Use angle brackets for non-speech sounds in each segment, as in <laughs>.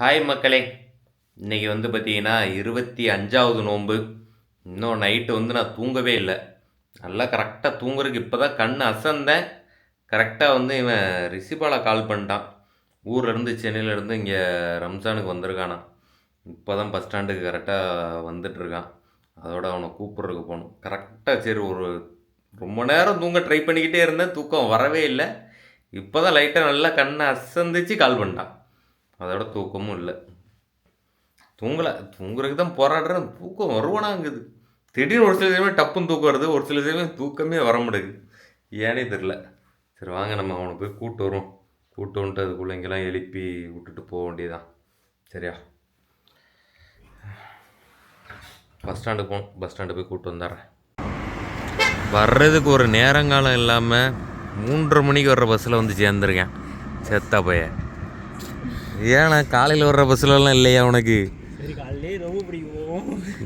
Hi மக்களே. இன்றைக்கி வந்து பார்த்தீங்கன்னா இருபத்தி அஞ்சாவது நோன்பு. இன்னும் நைட்டு வந்து நான் தூங்கவே இல்லை. நல்லா கரெக்டாக தூங்குறதுக்கு இப்போ தான் கண் அசந்தேன். கரெக்டாக வந்து இவன் ரிஷிபாலா கால் பண்ணிட்டான். ஊர்லேருந்து சென்னையிலேருந்து இங்கே ரம்ஜானுக்கு வந்திருக்கானா இப்போ தான் பஸ் ஸ்டாண்டுக்கு கரெக்டாக வந்துட்டுருக்கான் அதோட அவனை கூப்பிட்றதுக்கு போகணும் கரெக்டாக சரி ஒரு ரொம்ப நேரம் தூங்க ட்ரை பண்ணிக்கிட்டே இருந்தேன். தூக்கம் வரவே இல்லை. இப்போ தான் லைட்டாக நல்லா கண்ணை அசந்திச்சு கால் பண்ணிட்டான். அதோட தூக்கமும் இல்லை. தூங்கலை தூங்குறதுக்கு தான் போராடுறேன். தூக்கம் வருவானாங்குது. திடீர்னு ஒரு சில சமயம் டப்புன்னு தூக்கம் வருது ஒரு சில சமயம் தூக்கமே வர மாட்டேங்குது. ஏனே தெரில சரி வாங்க நம்ம அவனை போய் கூப்பிட்டு வருவோம். கூப்பிட்டு வந்துட்டு அதுக்குள்ளே இங்கெல்லாம் எழுப்பி விட்டுட்டு போக வேண்டியதான் சரியா? பஸ் ஸ்டாண்டு போகணும். பஸ் ஸ்டாண்டு போய் கூப்பிட்டு வந்துடுறேன். வர்றதுக்கு ஒரு நேரங்காலம் இல்லாமல் மூன்றரை மணிக்கு வர்ற பஸ்ஸில் வந்து சேர்ந்துருக்கேன். செத்த பையன். ஏன்னா காலையில் வர்ற பஸ்ஸிலலாம் இல்லையா உனக்கு?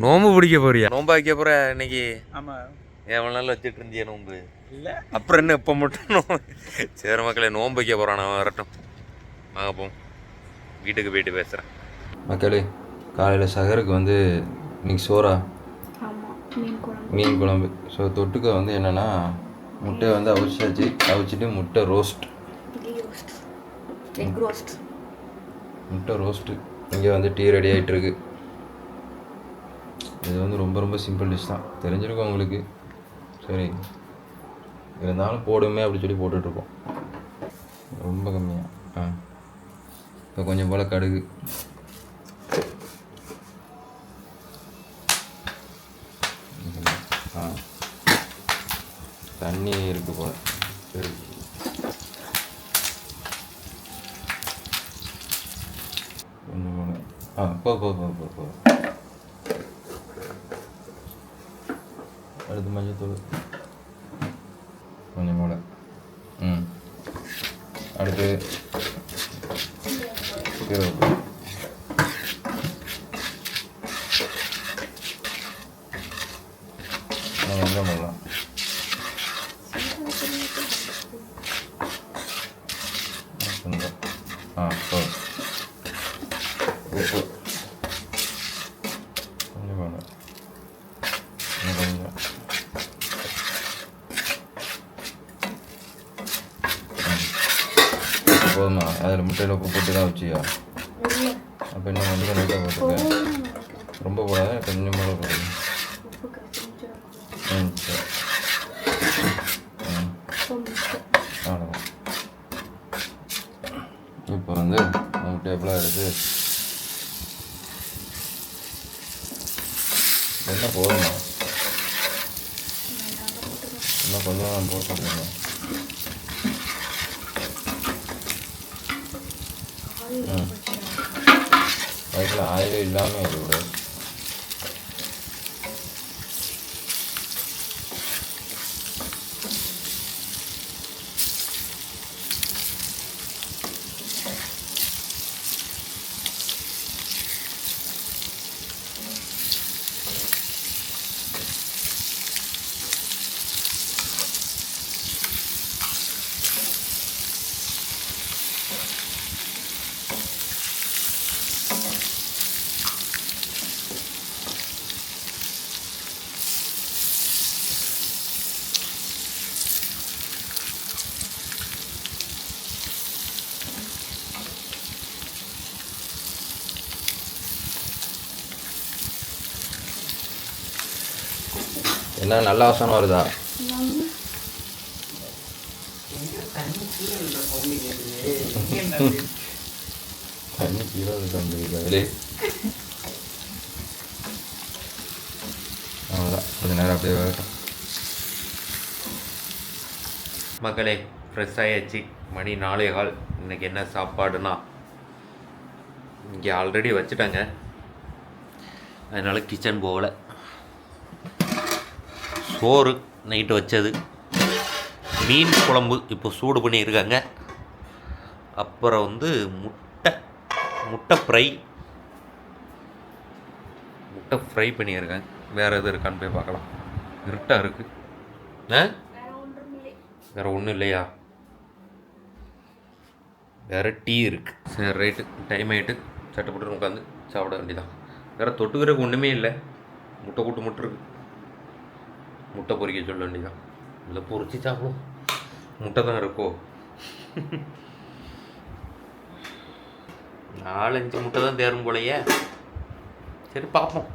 நோம்பு பிடிக்க போறியா? நோம்பு வைக்க போற இன்னைக்கு? ஆமாம் எவ்வளோ நாள் வச்சுட்டு இருந்தியா நோம்பு? இல்லை. அப்புறம் என்ன இப்போ மட்டும் நோம்பு? சரி மக்களே நோம்பு வைக்க போகிறான் நான் வரட்டும். வாங்க போம் வீட்டுக்கு போயிட்டு பேசுகிறேன் மக்களே காலையில் சகருக்கு வந்து இன்னைக்கு சோறா? மீன் குழம்பு. மீன் குழம்பு. ஸோ தொட்டுக்க வந்து என்னென்னா முட்டையை வந்து அவிச்சாச்சு. அவிச்சிட்டு முட்டை roast ghee roast egg roast முட்டை ரோஸ்ட்டு இங்கே வந்து டீ ரெடி ஆகிட்டுருக்கு இது வந்து ரொம்ப ரொம்ப சிம்பிள் டிஷ் தான். தெரிஞ்சிருக்கும் உங்களுக்கு. சரி. இருந்தாலும் போடுமே அப்படி சொல்லி போட்டுட்ருக்கோம். ரொம்ப கம்மியாக ஆ. இப்போ கொஞ்சம் போல் கடுகு. ஆ. தண்ணி இருக்கு போல். சரி கொஞ்சம் போல ஆ போ போ போ போ போ அடுத்து மஞ்சத்தூள் கொஞ்சம் போல ம் அடுத்து கருவேப்பிலை. இன்னும் கொஞ்சம் போடலாம் கொஞ்சம் ஆ போதும் உப்பு கொஞ்சம் வேணும் இன்னும் கொஞ்சம் ம். போதுமா? அதில் முட்டையில் உப்பு போட்டு தான் வச்சியா அப்போ இன்னும் கொஞ்சம் லைட்டாக போட்டுருக்கேன் ரொம்ப போடாத கொஞ்சம் போல போட்டுருங்க உப்பு கரைச்சி ம் சரி ம் முட்டை அவ்வளோதான் இப்போ வந்து முட்டையப்பெல்லாம் எடுத்து என்ன போதுமா இன்னும் கொஞ்சம் போட்டுருக்கேன் ம் வயிற்றில் ஆயிலே இல்லாமல் இருக்கக்கூடாது என்ன நல்ல வாசனை வருதா? தண்ணி கீழே தந்துருக்காரு அவ்வளோதான் கொஞ்ச நேரம் அப்படியே மக்களே ஃப்ரெஷ் ஆயாச்சு. மணி நாலே கால். இன்னைக்கு என்ன சாப்பாடுனா இங்கே ஆல்ரெடி வச்சுட்டாங்க. அதனால் கிச்சன் போகல. சோறு நைட்டு வச்சது. மீன் குழம்பு இப்போ சூடு பண்ணியிருக்காங்க. அப்புறம் வந்து முட்டை முட்டை ஃப்ரை. முட்டை ஃப்ரை பண்ணியிருக்கேன் வேறு எது இருக்கான்னு போய் பார்க்கலாம். இருட்டாக இருக்குது ஆ? வேறு ஒன்றும் இல்லையா? வேறு டீ இருக்குது சரி ரைட்டு. டைம் ஆகிட்டு சட்டப்பட்டு உட்காந்து சாப்பிட வேண்டியதான் வேறு தொட்டுக்கிறதுக்கு ஒன்றுமே இல்லை. முட்டை கூட்டு முட்டை இருக்குது முட்டை பொறிக்க சொல்ல வேண்டியதான் இல்லை பொறிச்சு சாப்பிடும் முட்டை தான் இருக்கோ? நாலஞ்சு முட்டை தான் தேரும் போலையே. சரி பார்ப்போம்.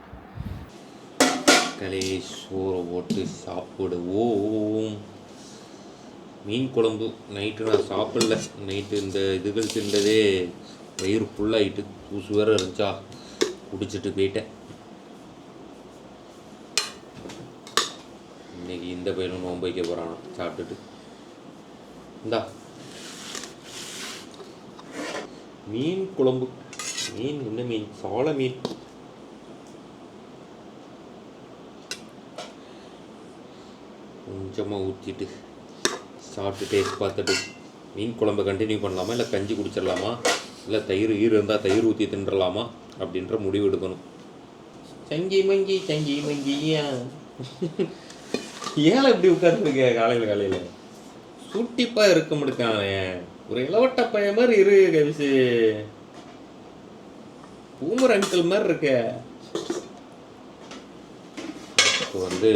களி சோறை போட்டு சாப்பிடுவோம். மீன் குழம்பு நைட்டு நான் சாப்பிடல. நைட்டு இந்த இதுகள் தின்றதே வயிறு ஃபுல்லாகிட்டு தூசு வேற இருந்துச்சா? குடிச்சிட்டு போயிட்டேன். எந்த பையனும் நோன்பு வைக்க போகிறானோ சாப்பிட்டுட்டு. இந்தா. மீன் குழம்பு. மீன் என்ன மீன்? சோள மீன். கொஞ்சமாக ஊற்றிட்டு சாப்பிட்டு டேஸ்ட் பார்த்துட்டு மீன் குழம்பு கண்டினியூ பண்ணலாமா? இல்லை கஞ்சி குடிச்சிடலாமா? இல்லை தயிர் ஈர் இருந்தால் தயிர் ஊற்றி தின்றலாமா? அப்படின்ற முடிவு எடுக்கணும். தங்கி மங்கி தங்கி மங்கியா? ஏழை இப்படி உட்காந்துருக்க காலையில் காலையில். சுட்டிப்பாக இருக்க முடிக்கானே ஒரு இளவட்ட பையன் மாதிரி இரு கவிசு. பூமர் அங்கிள் மாதிரி இருக்க. இப்போ வந்து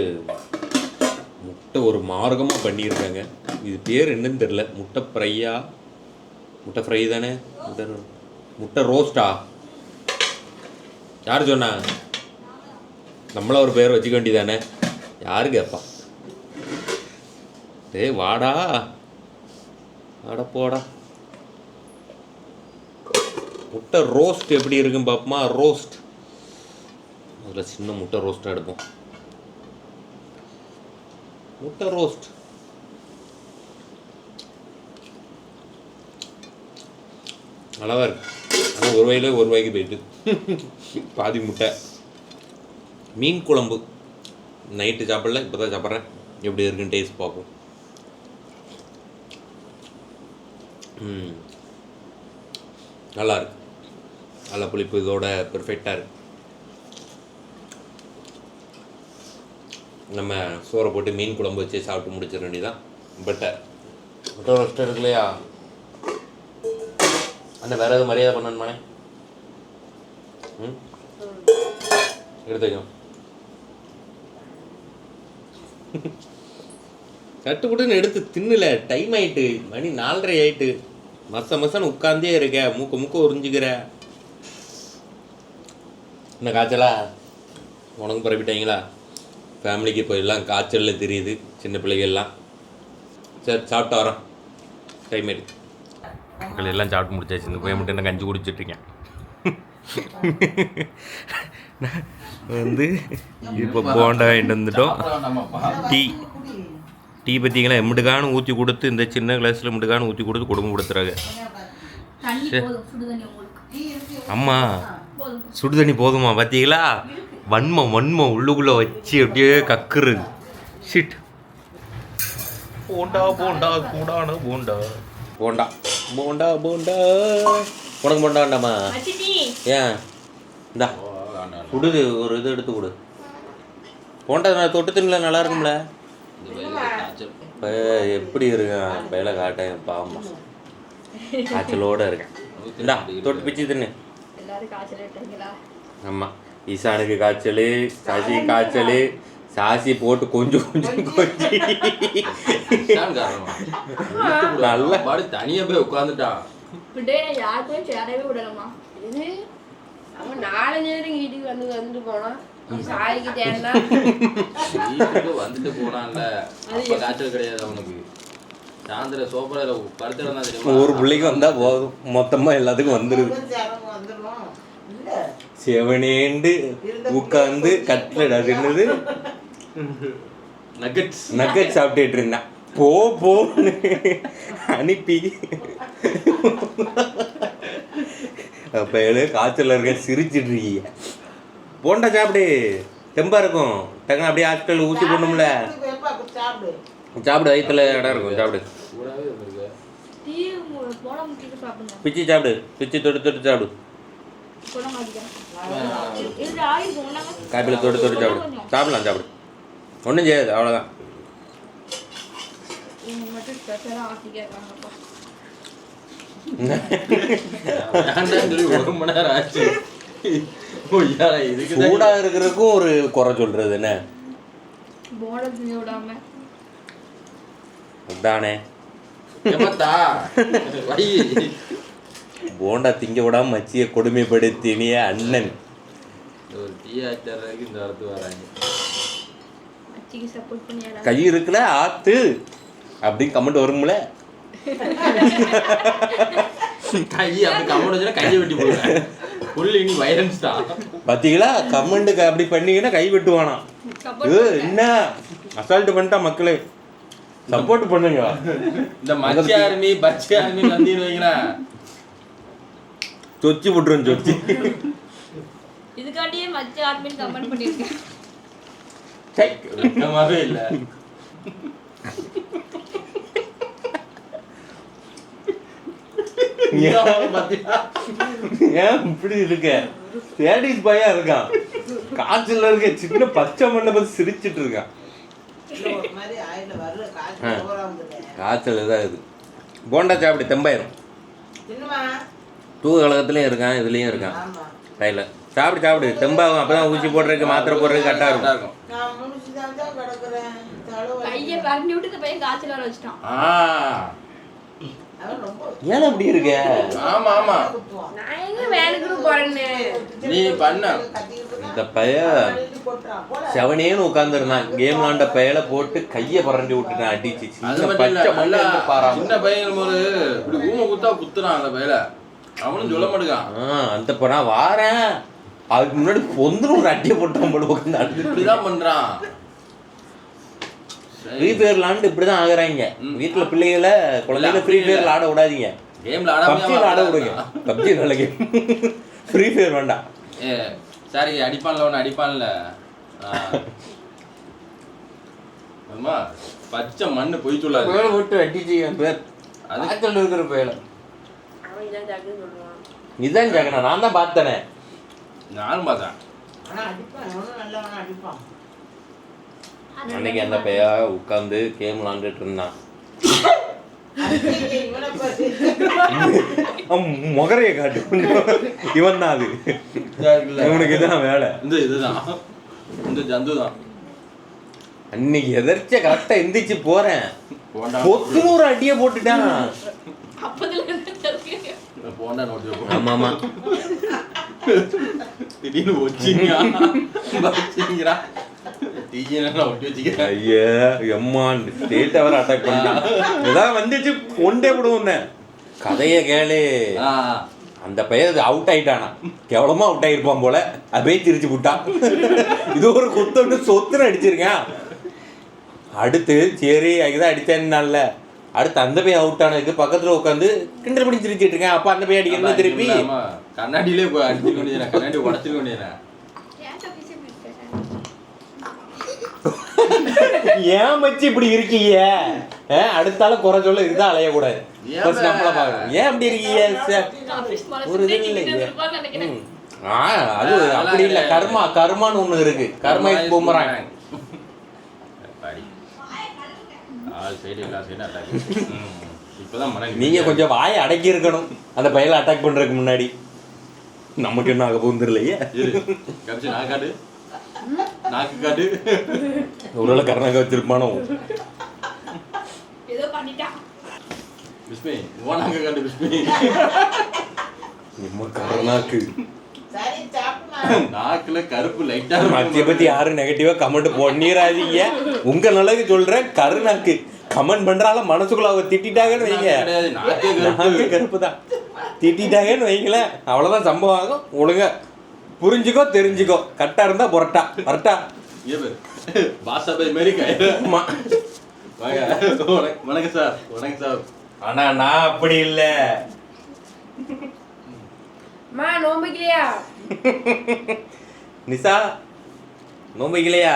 முட்டை ஒரு மார்க்கமாக பண்ணியிருக்காங்க. இது பேர் என்னன்னு தெரில முட்டை ஃப்ரையா? முட்டை ஃப்ரை தானே? முட்டை முட்டை ரோஸ்டா? யார் சொன்னா? நம்மள ஒரு பேர் வச்சுக்க வேண்டியதானே யாரு கேட்பா டே வாடா. வாடா போடா. முட்டை ரோஸ்ட் எப்படி இருக்குன்னு பாப்பமா? ரோஸ்ட் அதில் சின்ன முட்டை ரோஸ்ட்டாக எடுப்போம். முட்டை ரோஸ்ட் நல்லாதான் இருக்கு. ஆனால் ஒரு வயல ஒரு வாய்க்கு போயிட்டு. பாதி முட்டை. மீன் குழம்பு. நைட்டு சாப்பிடல இப்போ தான் சாப்பிட்றேன். எப்படி இருக்குன்னு டேஸ்ட் பார்ப்போம் ம் நல்லா இருக்கு நல்ல புளிப்பு இதோட பெர்ஃபெக்டாக இருக்கு. நம்ம சோறை போட்டு மீன் குழம்பு வச்சு சாப்பிட்டு முடிச்சிட வேண்டியதான் பெட்டர் முட்டை ரோஸ்ட் இருக்கு இல்லையா அண்ணன் வேற எதுவும் மரியாதை பண்ணணுமானே ம்? எடுத்துக்கோ கட்டுப்புட்டுன்னு எடுத்து தின்னல. டைம் ஆயிட்டு. மணி நாலரை ஆயிட்டு. மச மசன்னு உட்காந்தே இருக்க. மூக்க மூக்க உறிஞ்சிக்கிற. என்ன காய்ச்சலா? உனக்கு பரப்பிட்டாங்களா? ஃபேமிலிக்கு இப்போ எல்லாம் காய்ச்சலில் தெரியுது சின்ன பிள்ளைங்க எல்லாம். சரி சாப்பிட்டு வரோம். டைம் ஆயிடுச்சு மக்கள் எல்லாம் சாப்பிட்டு முடிச்சாச்சு. இந்த போய் மட்டும் நான் கஞ்சி குடிச்சிட்ருக்கேன் வந்து இப்போ போண்டா வாங்கிட்டு வந்துட்டோம். டீ. டீ பார்த்தீங்களா எம்முடுக்கான ஊற்றி கொடுத்து இந்த சின்ன கிளாஸில் எம்முடுக்கான ஊற்றி கொடுத்து உங்களுக்கு. அம்மா சுடு தண்ணி போதுமா பார்த்தீங்களா வன்மம் வன்மம் உள்ளுக்குள்ளே வச்சு அப்படியே கக்குறது. ஷிட் போண்டா போண்டா கூடான போண்டா. போண்டா. போண்டா போண்டா. உனக்கு போண்டா வேண்டாமா? ஏன்? இந்தா குடுது ஒரு இது எடுத்து கொடு. போண்டா தொட்டு தின்னல நல்லா இருக்கும்ல. இப்போ எப்படி இருக்கான்? பயில காட்டேன் பாம்பா காய்ச்சலோட இருக்கேன். இந்தா தொட்டு பிச்சு தின்னு. ஆமாம் ஈசானுக்கு காய்ச்சல் சசி காய்ச்சல் சாசி போட்டு கொஞ்சம் கொஞ்சம் கொஞ்சி. நல்ல. பாடு தனியா போய் உட்காந்துட்டா இப்படியே நான் யாருக்குமே சேரவே விடலம்மா. இது அவன் நாலஞ்சு நேரம் வீட்டுக்கு வந்து வந்துட்டு போனான் வந்துட்டு போனான்ல. அப்ப காய்ச்சல் கிடையாது அவனுக்கு. சாயந்தரம் தெரியுமா? ஒரு பிள்ளைக்கு வந்தால் போதும். மொத்தமாக எல்லாத்துக்கும் வந்துடுது செவனேண்டு உட்காந்து கட்லட் அது என்னது நகட்ஸ் நக்கட் சாப்பிட்டுட்டு இருந்தான் போ போன்னு அனுப்பி. அப்போ காய்ச்சல் இருக்க? சிரிச்சிட்டு இருக்கீங்க போண்டா சாப்பிடு. தெம்பா இருக்கும். டக்குனு அப்படியே ஹாஸ்பிட்டல் ஊசி போடணும்ல. சாப்பிடு வயிற்றுல இடம் இருக்கும் சாப்பிடு. பிச்சு சாப்பிடு பிச்சு தொட்டு தொட்டு சாப்பிடு. காப்பில் தொட்டு தொட்டு சாப்பிடு. சாப்பிடலாம் சாப்பிடு. ஒன்றும் செய்யாது அவ்வளோதான் ஒரு மணி நேரம் ஆச்சு. சூடா இருக்கிறதுக்கும் ஒரு குறை சொல்றது என்ன? போண்டா திங்க விடாம மச்சியை கொடுமைப்படுத்தினிய அண்ணன். கை இருக்குல்ல ஆத்து. அப்படின்னு கமெண்ட் வரும்ல. கை அப்படி கம்மன் வச்சுனா கையை வெட்டி போடுவேன். பாத்தீங்களா? கமெண்ட்டுக்கு அப்படி பண்ணீங்கன்னா கை வெட்டுவானா ஏ, என்ன? அசால்ட் பண்ணிட்டா மக்களே. சப்போர்ட் பண்ணுங்க. இந்த மச்சி ஆர்மி பச்சி ஆர்மி வந்தீங்கன்னு வைங்களேன் சொச்சி விட்டுரும் சொச்சி. இதுக்காண்டியே மச்ச ஆர்மின்னு கமெண்ட் பண்ணிருக்கேன். இல்ல. ஏன்? இப்படி இருக்க? தேடிஸ் பையா இருக்கான். காய்ச்சல்ல இருக்க சின்ன பச்சை மண்ணை பார்த்து சிரிச்சிட்டு இருக்கான். காய்ச்சல் காய்ச்சல் தான் இது. போண்டா சாப்பிடு தெம்பாயிரும். தூக்க கழகத்துலயும் இருக்கான் இதுலயும் இருக்கான். ஆமா. கையில். சாப்பிடு சாப்பிடு. தெம்பாகும் அப்பதான் ஊசி போடுறதுக்கு மாத்திரை போடுறதுக்கு கரெக்டாக கரெக்டா இருக்கும். விட்டு பையன் காய்ச்சல் வர வச்சுட்டான். ஏன் அப்படி இருக்க ஆமா ஆமா குத்துவான். நான் எங்க வேலைக்கு போறேன்னு நீ பண்ண. இந்த. பைய. செவனேன்னு உட்காந்துருந்தான் கேம் விளாண்ட பயல போட்டு கையை பரண்டி விட்டுட்டான் அடிச்சு அது சின்ன பையன் போது இப்படி ஊமை குத்தா குத்துறான் அந்த பையல அவனும் சொல்ல மாட்டேங்கான் அந்த இப்போ நான் வாரேன் அதுக்கு முன்னாடி பொந்துன்னு ஒரு அட்டியை போட்டான் போல உட்காந்து இப்படிதான் பண்றான் ஃப்ரீ ஃபயர் விளாண்டு இப்படிதான் ஆகுறாங்க. ம். வீட்டுல பிள்ளைகளை குழந்தைகளை ஃப்ரீ ஃபயர்ல ஆட விடாதீங்க. கேம்ல பப்ஜியில் ஆட விடுங்க. பப்ஜி நல்ல கேம் ஃப்ரீ ஃபயர் வேண்டாம். ஏ சரி அடிப்பான்ல ஒன்று அடிப்பான்ல. ஆமா பச்சை மண்ணு பொய் சொல்லாது பேரை போட்டு அடிச்சு என் பேர் அது- காய்ச்சல் இருக்கிற பேரை இதான் ஜெகனா நான் தான் பார்த்தனே. நானும் பார்த்தேன். ஆனா அடிப்பான். அவனும் நல்லவனா அடிப்பான். அன்னைக்கு அந்த பைய உட்காந்து கேம் விளாண்டுட்டு இருந்தான். முகரைய காட்டு. இவன் தான் அது? இவனுக்கு இதான் வேலை. இந்த இதுதான். இந்த ஜந்து தான் அன்னைக்கு எதிர்ச்ச கரெக்டா எந்திரிச்சு போறேன். ஒரு அடியை போட்டுட்டான். ஆமா ஆமா. திடீர்னு வச்சிங்க வச்சிங்கிறா ஐயா எம்மா ஸ்டேட் அவர் அட்டாக் ஏதாவது வந்துச்சு கொண்டே விடுவோம் கதைய கேளு அந்த பையன் அவுட் ஆயிட்டானா கேவலமா அவுட் ஆயிருப்பான் போல அப்படியே சிரிச்சு விட்டான் இது ஒரு குத்தம்னு சொத்துன்னு அடிச்சிருக்கேன் அடுத்து சரி அதுதான் அடிச்சேன்னால அடுத்து அந்த பையன் அவுட் ஆனதுக்கு பக்கத்துல உட்காந்து கிண்டல் பண்ணி சிரிச்சிட்டு இருக்கேன் அப்ப அந்த பையன் அடிக்கணும் திருப்பி. கண்ணாடியிலே கண்ணாடி உடச்சிக்க வேண்டியதுனா ஏன் மச்சி இப்படி இருக்கீங்க? அடுத்தால குறை சொல்ல இதுதான் அலையக்கூடாது. ஏன் ஃபர்ஸ்ட் நம்மள பே? பார்க்கணும். ஏன் அப்படி இருக்கீங்க ஒரு இது இல்லைங்க. அது அப்படி இல்ல. கர்மா கர்மான்னு ஒண்ணு இருக்கு. கர்மா மன <laughs> நீங்க கொஞ்சம் வாயை அடக்கி இருக்கணும். அந்த பையல அட்டாக் பண்றதுக்கு முன்னாடி. நமக்கு என்ன ஆக போகுது இல்லையே நாக்கு காட்டு ஒருவேளை கர்நாடகா வச்சிருப்பானோ ஏதோ பண்ணிட்டான் பிஸ்மி உன் நாக்கு காட்டு பிஸ்மி. நம்ம கர்நாக்கு சரி சாப்பிடுமா. நாக்குல கருப்பு லைட்டா மத்திய பத்தி யாரும் நெகட்டிவா கமெண்ட் பண்ணிடாதீங்க உங்க நல்லதுக்கு சொல்றேன் கருணாக்கு. கமெண்ட் பண்றால மனசுக்குள்ள அவ திட்டிட்டாங்கன்னு வைங்க. நாக்கே கருப்பு. தான் திட்டாங்கன்னு வைங்களேன். அவ்வளவுதான் சம்பவம் ஆகும். ஒழுங்கா புரிஞ்சுக்கோ தெரிஞ்சுக்கோ. கரெக்டா இருந்தா புரட்டா. கரெக்டா ஆமா. வாங்க. வணக்கம் வணக்கம் சார். வணக்கம் சார். ஆனா நான் அப்படி இல்ல. மா நோம்பிக்கலையா? நிசா நோம்பிக்கலையா?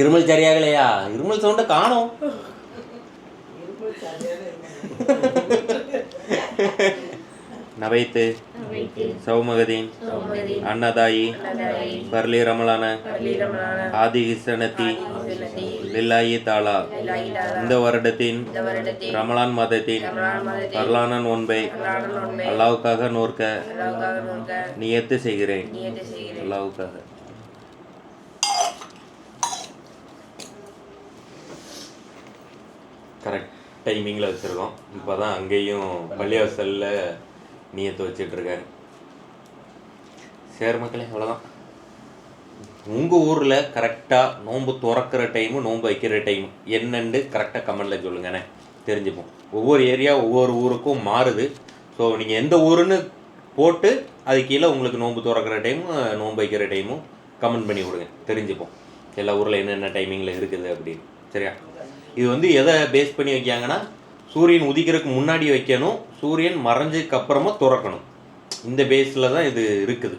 இருமல் சரியாகலையா? இருமல் சவுண்ட காணோம். நவைத்து சௌமகதீன் அன்னதாயி பர்லி ரமலான ஆதி கிருஷ்ணத்தி லில்லாயி தஆலா இந்த வருடத்தின் ரமலான் மாதத்தின் வரலான நோன்பை அல்லாவுக்காக நோர்க்க நியத்து செய்கிறேன். அல்லாவுக்காக. கரெக்ட் டைமிங்கில் வச்சுருக்கோம். இப்போ தான் அங்கேயும் பள்ளிவாசலில் நியத்து வச்சிட்ருக்காரு. சரி மக்களே அவ்வளோதான் உங்கள் ஊரில் கரெக்டாக நோன்பு திறக்கிற டைமு நோன்பு வைக்கிற டைம் என்னன்னு கரெக்டாக கமெண்டில் சொல்லுங்கண்ணே. தெரிஞ்சுப்போம். ஒவ்வொரு ஏரியா ஒவ்வொரு ஊருக்கும் மாறுது. ஸோ நீங்கள் எந்த ஊருன்னு போட்டு அது கீழே உங்களுக்கு நோன்பு திறக்கிற டைமும் நோன்பு வைக்கிற டைமும் கமெண்ட் பண்ணி விடுங்க. தெரிஞ்சுப்போம். எல்லா ஊரில் என்னென்ன டைமிங்கில் இருக்குது அப்படின்னு. சரியா? இது வந்து எதை பேஸ் பண்ணி வைக்காங்கன்னா சூரியன் உதிக்கிறதுக்கு முன்னாடி வைக்கணும். சூரியன் மறைஞ்சதுக்கு அப்புறமா திறக்கணும். இந்த பேஸில் தான் இது இருக்குது.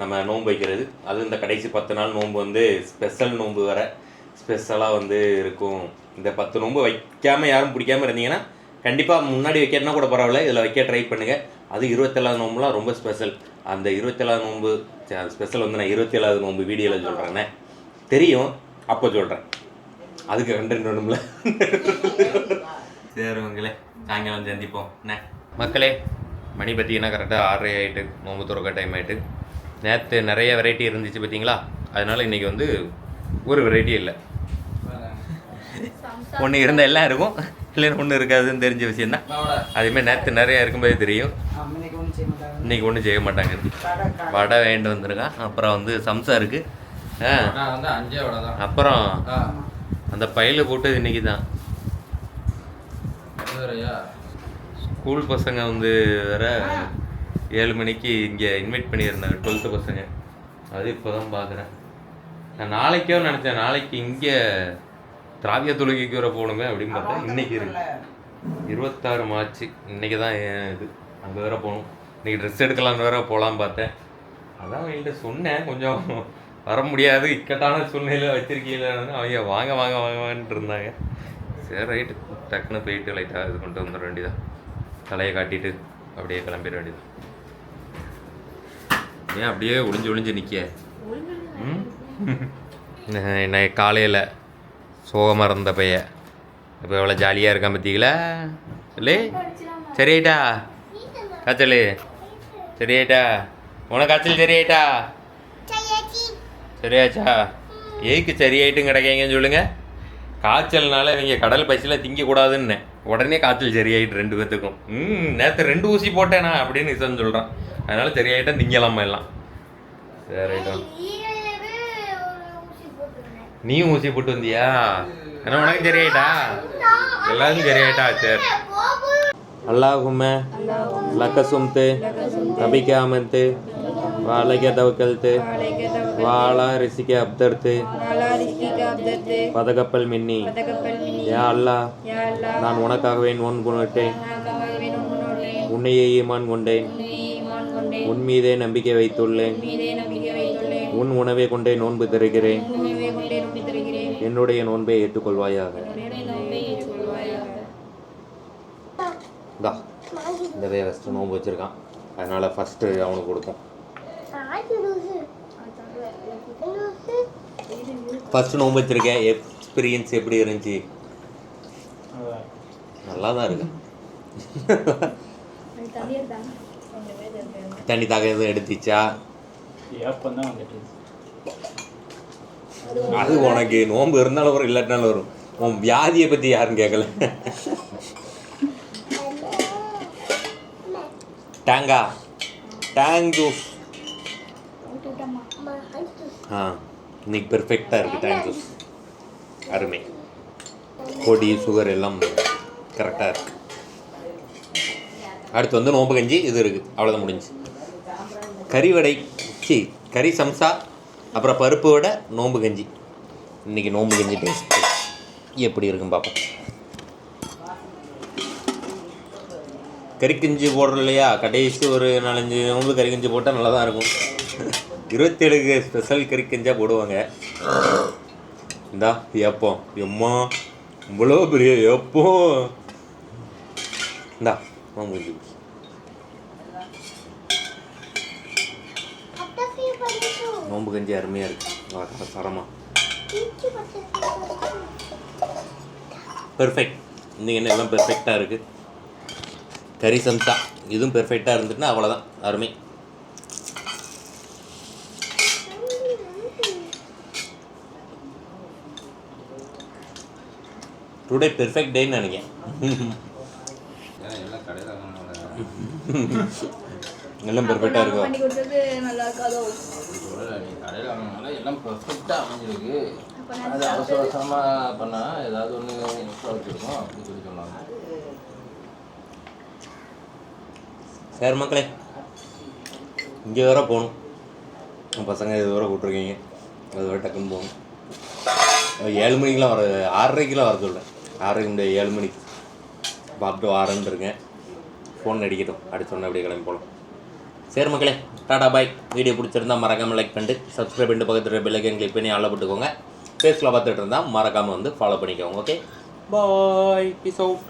நம்ம நோன்பு வைக்கிறது. அது இந்த கடைசி பத்து நாள் நோன்பு வந்து ஸ்பெஷல் நோன்பு வர ஸ்பெஷலாக வந்து இருக்கும். இந்த பத்து நோன்பு வைக்காமல் யாரும் பிடிக்காம இருந்தீங்கன்னா கண்டிப்பாக முன்னாடி வைக்கிறனா கூட பரவாயில்ல. இதில் வைக்க ட்ரை பண்ணுங்கள் அது இருபத்தேழாவது நோம்புலாம் ரொம்ப ஸ்பெஷல் அந்த இருபத்தேழாவது நோன்பு ஸ்பெஷல் வந்து நான் இருபத்தேழாவது நோன்பு வீடியோவில் சொல்கிறேன்னே தெரியும். அப்போ சொல்கிறேன் அதுக்கு கண்டென்ட் வேணும்ல சரி உங்களே சாயங்காலம் சந்திப்போம் என்ன? மக்களே மணி பார்த்தீங்கன்னா கரெக்டாக ஆறரை ஆகிட்டு நோம்பு துறக்க டைம் ஆகிட்டு நேற்று நிறைய வெரைட்டி இருந்துச்சு பார்த்தீங்களா? அதனால இன்றைக்கி வந்து ஒரு வெரைட்டி இல்லை. ஒன்று இருந்தால் எல்லாம் இருக்கும் இல்லைன்னு ஒன்று இருக்காதுன்னு தெரிஞ்ச விஷயம் தான். அதேமாதிரி நேற்று நிறைய இருக்கும்போது தெரியும். இன்னைக்கு ஒன்றும் செய்ய மாட்டாங்க. இன்றைக்கி ஒன்றும் செய்ய மாட்டாங்க. வடை வேண்டு வந்திருக்கான். அப்புறம் வந்து சம்சா இருக்குது ஆ. நான் வந்து அஞ்சே வடை தான். அப்புறம் அந்த பையில போட்டது இன்னைக்கு தான் ஸ்கூல் பசங்க வந்து வேற ஏழு மணிக்கு இங்கே இன்வைட் பண்ணியிருந்தாங்க டுவெல்த்து பசங்க. அது இப்போ தான் பார்க்குறேன் நான் நாளைக்கோ நினச்சேன் நாளைக்கு இங்கே திராவிய தொழுகைக்கு வர போகணுமே அப்படின்னு பார்த்தா இன்னைக்கு இருக்கு. இருபத்தாறு மார்ச் இன்னைக்கு தான் இது. அங்கே வேற போகணும். இன்னைக்கு ட்ரெஸ் எடுக்கலாம்னு வேற போகலாம் பார்த்தேன். அதான் அவங்கள்ட்ட சொன்னேன் கொஞ்சம் வர முடியாது. இக்கட்டான சூழ்நிலையில் வச்சிருக்கீங்களான்னு அவங்க வாங்க வாங்க வாங்க வாங்கன்ட்டு இருந்தாங்க. சரி ரைட்டு டக்குன்னு போயிட்டு லைட்டாக இது கொண்டு வந்துட வேண்டியதான் தலையை காட்டிட்டு அப்படியே கிளம்பிட வேண்டியது ஏன் அப்படியே ஒளிஞ்சு ஒளிஞ்சு நிற்க <laughs> என்ன காலையில் சோகமாக இருந்த பைய. இப்போ எவ்வளோ ஜாலியாக இருக்கான் பார்த்தீங்களா இல்லை சரியாயிட்டா காய்ச்சல். சரியாயிட்டா உனக்கு காய்ச்சல் சரியாயிட்டா சரியாச்சா. ஏய்க்கு சரியாயிட்டும் கிடைக்கங்கன்னு சொல்லுங்க. காய்ச்சல்னால இவங்க கடல் பசியில் திங்கக்கூடாதுன்னு. உடனே காய்ச்சல் சரியாயிட்டு ரெண்டு பேர்த்துக்கும் ம் நேற்று ரெண்டு ஊசி போட்டேனா அப்படின்னு இசன் சொல்கிறான் அதனால சரியாயிட்டா திங்கலாமா எல்லாம். சரி ரைட்டும் நீயும் ஊசி போட்டு வந்தியா? ஏன்னா உனக்கு சரியாயிட்டா? எல்லாருக்கும் சரியாயிட்டா சரி. அல்லாஹும்ம லக்க சும்து கபிக்க அமந்து வாழைக்க தவக்கல்த்து. வாழா ரிசிக்க அப்தர்த்து. பதகப்பல் மின்னி. யா அல்லாஹ் நான் உனக்காகவே நோன் கொண்டேன். உன்னையே ஈமான் கொண்டேன். உன் மீதே நம்பிக்கை வைத்துள்ளேன். உன் உணவை கொண்டே நோன்பு தருகிறேன். என்னுடைய நோன்பை ஏற்றுக்கொள்வாயாக. இந்தா இந்த வே ஃபஸ்ட்டு நோன்பு வச்சுருக்கான். அதனால் ஃபஸ்ட்டு அவனுக்கு கொடுப்போம். ஃபஸ்ட்டு நோன்பு வச்சுருக்கேன். எக்ஸ்பீரியன்ஸ் எப்படி இருந்துச்சு? நல்லா தான் இருக்கு. தண்ணி தாக எதுவும் எடுத்துச்சா? அது உனக்கு நோன்பு இருந்தாலும் வரும் இல்லாட்டினாலும் வரும். உன் வியாதியை பற்றி யாரும் கேட்கல டேங்கா. டேங் ஜூஸ் ஆ. இன்னைக்கு பெர்ஃபெக்டாக இருக்குது தேங்க் ஜூஸ் அருமை. கொடி சுகர் எல்லாம் கரெக்டாக இருக்கு. அடுத்து வந்து நோம்பு கஞ்சி இது இருக்குது அவ்வளோதான் முடிஞ்சு கறி வடை சி கறி சம்சா அப்புறம் பருப்பு வடை நோம்பு கஞ்சி. இன்றைக்கி நோம்பு கஞ்சி டேஸ்ட் எப்படி இருக்குன்னு பார்ப்போம். கறிக்கஞ்சி போடுறோம் இல்லையா? கடைசி ஒரு நாலஞ்சு நோம்பு கறிக்கஞ்சி போட்டால் நல்லா தான் இருக்கும். <laughs> இருபத்தேழுக்கு ஸ்பெஷல் கறிக்கஞ்சா போடுவாங்க. இந்தா எப்போ எம்மா இவ்வளோ பெரிய எப்போ இந்தா நோம்பு கஞ்சி நோம்பு கஞ்சி அருமையாக இருக்குது சரமா. பெர்ஃபெக்ட் இன்றைக்கி என்ன எல்லாம் பெர்ஃபெக்டாக இருக்குது கறி சம்சா. இதுவும் பெர்ஃபெக்டாக இருந்துட்டுனா அவ்வளோதான் அருமை. டுடே பெர்ஃபெக்ட் டேன்னு நினைக்கிறேன். எல்லாம் பெர்ஃபெக்டாக இருக்கும் பண்ணி கொடுத்தது நல்லா இருக்காதோ நீ கடையில் வாங்கினால எல்லாம் பெர்ஃபெக்டாக அமைஞ்சிருக்கு அது அவசர அவசரமாக பண்ணால் ஏதாவது ஒன்று எக்ஸ்ட்ரா வச்சுருக்கோம் அப்படின்னு சொல்லி சொன்னாங்க. சரி மக்களே இங்கே வேற போகணும். பசங்க இது வரை கூப்பிட்ருக்கீங்க அது வரை டக்குன்னு போகணும். ஏழு மணிக்கெலாம் வர ஆறரைக்கெலாம் வர சொல்கிறேன் ஆறு முடியாது ஏழு மணிக்கு. பாப்டோ ஆரம்பிருங்க ஃபோன் அடிக்கட்டும். அடிச்சோன்னே அப்படியே கிளம்பி போகலாம் சரி மக்களே டாடா பாய். வீடியோ பிடிச்சிருந்தா மறக்காமல் லைக் பண்ணிட்டு சப்ஸ்கிரைப் பண்ணிட்டு பக்கத்தில் பெல்லைக்கன் கிளிக் பண்ணி ஆளை போட்டுக்கோங்க. ஃபேஸில் பார்த்துட்டு இருந்தால் மறக்காமல் வந்து ஃபாலோ பண்ணிக்கோங்க ஓகே பாய் பீஸ் அவுட்